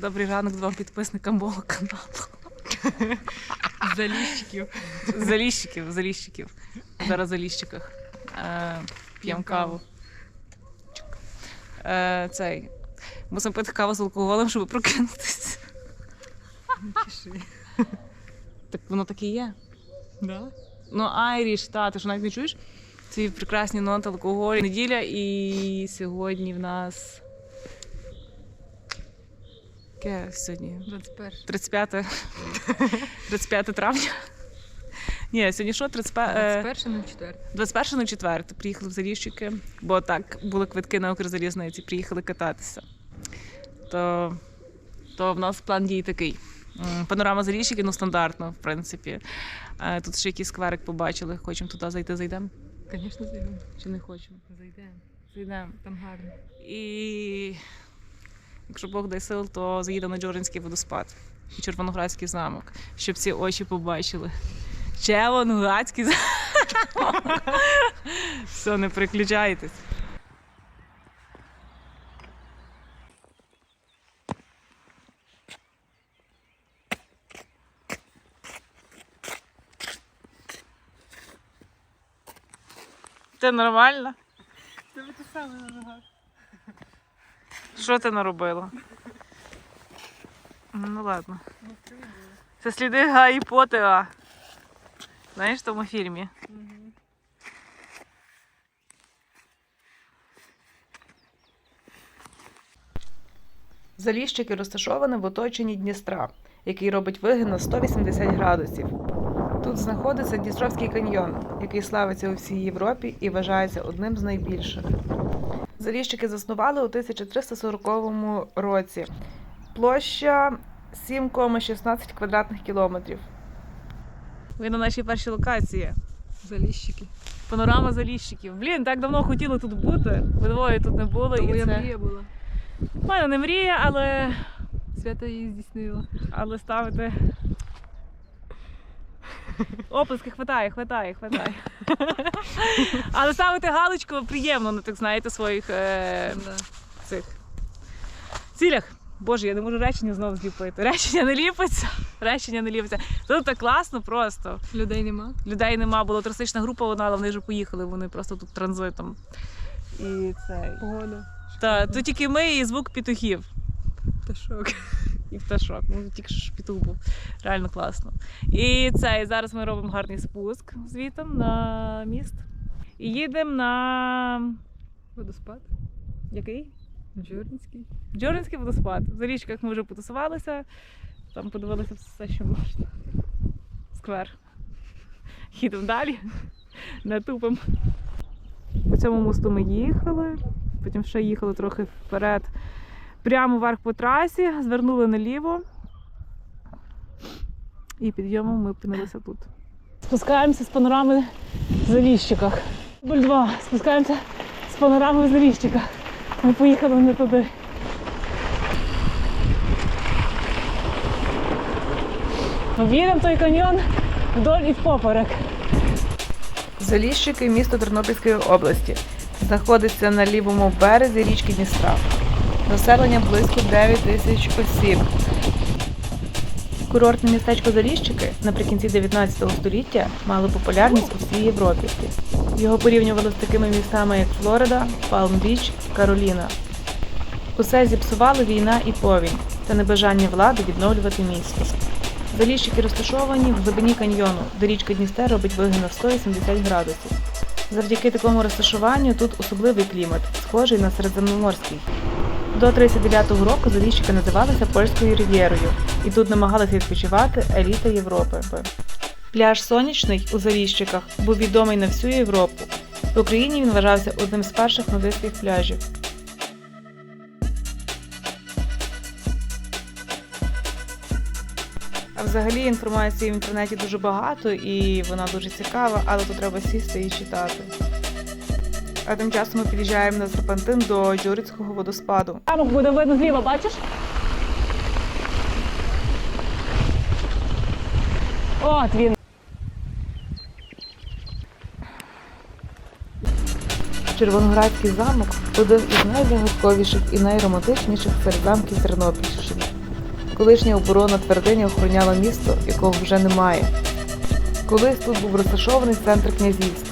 Добрий ранок двом підписникам мого каналу. Заліщиків. Заліщиків, заліщиків. Зараз в заліщиках. Е, П'ємо каву. Е, цей. Мусимо пити каву з алкоголем, щоб прокинутися. Так воно так і є. Да? Ну, Айріш, та, ти що навіть не чуєш? Ці прекрасні ноти алкоголю. Неділя і сьогодні в нас. Яке сьогодні? 21. 35, 35 травня. Ні, сьогодні що? 35, е, 21 на 4. 21.04 приїхали в Заліщики, бо так, були квитки на Укрзалізниці, приїхали кататися. То, то в нас план дій такий. Панорама Заліщики, ну стандартно, в принципі. Е, Тут ще якийсь скверик побачили, хочемо туди зайти, зайдемо. Звісно, зайдемо. Чи не хочемо? Зайдемо. Зайдемо. Там гарно. І якщо Бог дай сил, то заїдемо на Джоринський водоспад і Червоноградський замок, щоб ці очі побачили. Червоноградський замок. Все, не переключайтесь. Ти нормально? Тебе те саме на ногах. Що ти наробила? Ну ладно. Це сліди Гаррі Поттера. Знаєш в тому фільмі? Заліщики розташовані в оточенні Дністра, який робить вигин на 180 градусів. Тут знаходиться Дністровський каньйон, який славиться у всій Європі і вважається одним з найбільших. Заліщики заснували у 1340 році. Площа 7,16 квадратних кілометрів. Ви на нашій першій локації. Заліщики. Панорама заліщиків. Блін, так давно хотіли тут бути. Ви двоє тут не були. То і моя це... мрія була. У мене не мрія, але, Свята її здійснила. але ставити. Оплески хватає, хватає, хватає. Але ставити галочку приємно на так знаєте своїх е, цих цілях. Боже, я не можу речення знову зліпити. Речення не ліпиться. Речення не ліпиться. Тут так класно просто. Людей нема. Людей нема, була туристична група, вона, але вони вже поїхали, вони просто тут транзитом. І цей. Погода. Та, тут тільки ми і звук петухів. Пташок. І пташок. Ну, тільки що ж був. Реально класно. І це, і зараз ми робимо гарний спуск звітом на міст. І їдемо на Водоспад. який? Джорнський. Джоринський водоспад. В річках ми вже потусувалися, там подивилися все, що можна. Сквер. Їдемо далі, не тупимо. По цьому мосту ми їхали, потім ще їхали трохи вперед, прямо вверх по трасі, звернули наліво. І підйомом ми опинилися тут. Спускаємося з панорами в Заліщиках. Буль 2. Спускаємося з панорами в Заліщиках. Ми поїхали не туди. Об'їдемо той каньйон вдоль і впоперек. Заліщики місто Тернопільської області. Знаходиться на лівому березі річки Дністра. Населення близько 9 тисяч осіб. Курортне містечко Заліщики наприкінці 19 століття мало популярність у всій Європі. Його порівнювали з такими містами, як Флорида, Палм-Біч, Кароліна. Усе зіпсували війна і повінь та небажання влади відновлювати місто. Заліщики розташовані в глибині каньйону, де річка Дністер робить вигин на 180 градусів. Завдяки такому розташуванню тут особливий клімат, схожий на середземноморський. До 39-го року Заліщики називалися Польською рів'єрою, і тут намагалися відпочивати еліта Європи. Пляж Сонячний у Заліщиках був відомий на всю Європу. В Україні він вважався одним з перших нудистських пляжів. А взагалі інформації в інтернеті дуже багато і вона дуже цікава, але тут треба сісти і читати. А тим часом ми під'їжджаємо на серпантин до Джурицького водоспаду. Замок буде видно зліва, бачиш? От він. Червоноградський замок один із найзагадковіших і найромантичніших серед замків Тернопільщини. Колишня оборона твердині охороняла місто, якого вже немає. Колись тут був розташований центр князівства.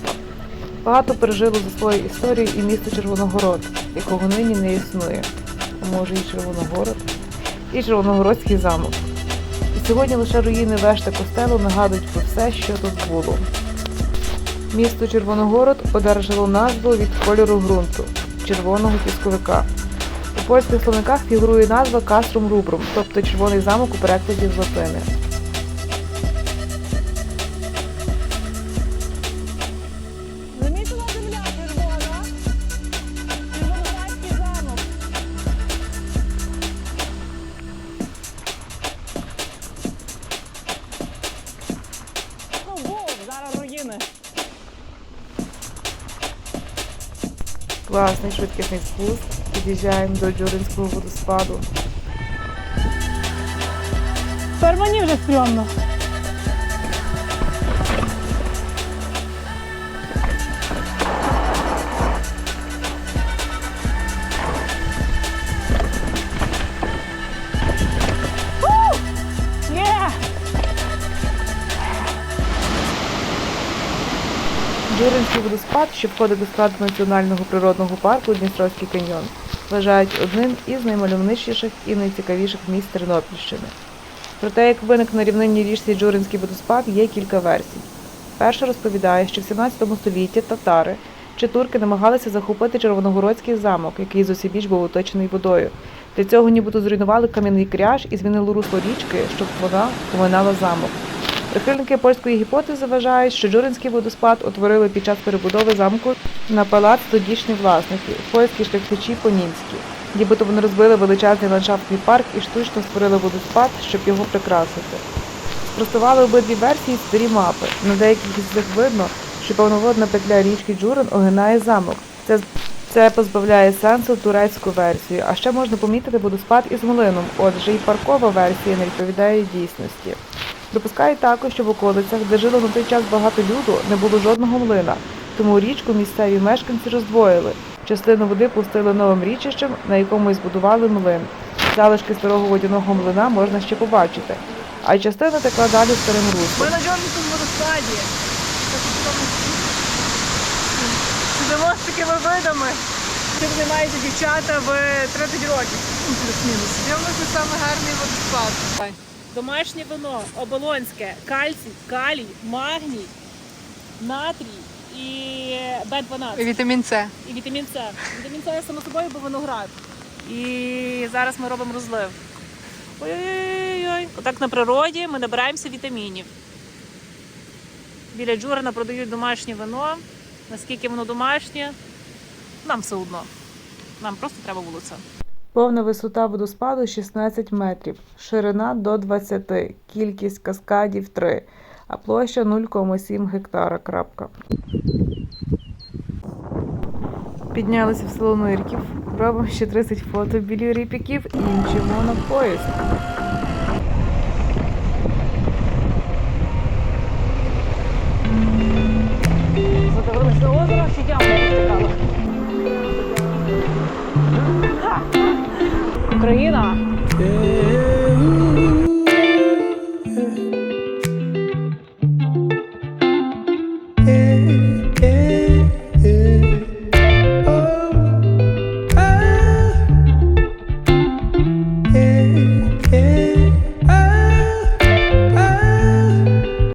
Багато пережило за свою історію і місто Червоногород, якого нині не існує. А може і Червоногород, і Червоногородський замок. І сьогодні лише руїни вешта костелу нагадують про все, що тут було. Місто Червоногород одержало назву від кольору ґрунту червоного пісковика. У польських словниках фігурує назва Каструм Рубрум, тобто червоний замок у перекладі з латини. Класний швидкісний спуск. Під'їжджаємо до Джуринського водоспаду. Тепер мені вже стрьомно. Джуринський водоспад, що входить до складу національного природного парку Дністровський каньйон, вважають одним із наймальовничіших і найцікавіших місць Тернопільщини. Про те, як виник на рівнинній річці Джуринський водоспад, є кілька версій. Перша розповідає, що в 17 столітті татари чи турки намагалися захопити Червоногородський замок, який з усібіч був оточений водою. Для цього нібито зруйнували кам'яний кряж і змінили русло річки, щоб вона оминала замок. Прихильники польської гіпотези вважають, що Джуринський водоспад утворили під час перебудови замку на палац тодішні власники, польські шляхтичі понінські. Нібито вони розбили величезний ландшафтний парк і штучно створили водоспад, щоб його прикрасити. Спростували обидві версії старі мапи. На деяких із них видно, що повноводна петля річки Джурин огинає замок. Це, це позбавляє сенсу турецьку версію. А ще можна помітити водоспад із млином, отже, і паркова версія не відповідає дійсності. Допускають також, що в околицях, де жило на той час багато люду, не було жодного млина, тому річку місцеві мешканці роздвоїли. Частину води пустили новим річищем, на якому й збудували млин. Залишки старого водяного млина можна ще побачити, а частина текла далі старим Ми на Джорнському водоспаді. Сидимо з такими видами. Чим займаються дівчата в 30 років. Ну, Плюс-мінус. Я вважаю, саме гарний водоспад. Домашнє вино, оболонське, кальцій, калій, магній, натрій і Б12. І Вітамін С. І вітамін С. Вітамін С само собою, бо виноград. І зараз ми робимо розлив. Ой-ой-ой. Отак на природі ми набираємося вітамінів. Біля Джурина продають домашнє вино. Наскільки воно домашнє, нам все одно. Нам просто треба було це. Повна висота водоспаду 16 метрів, ширина до 20, кількість каскадів 3, а площа 0,7 гектара. Крапка. Піднялися в село Нирків, робимо ще 30 фото біля ріпіків і іншимо на поїзд. Україна!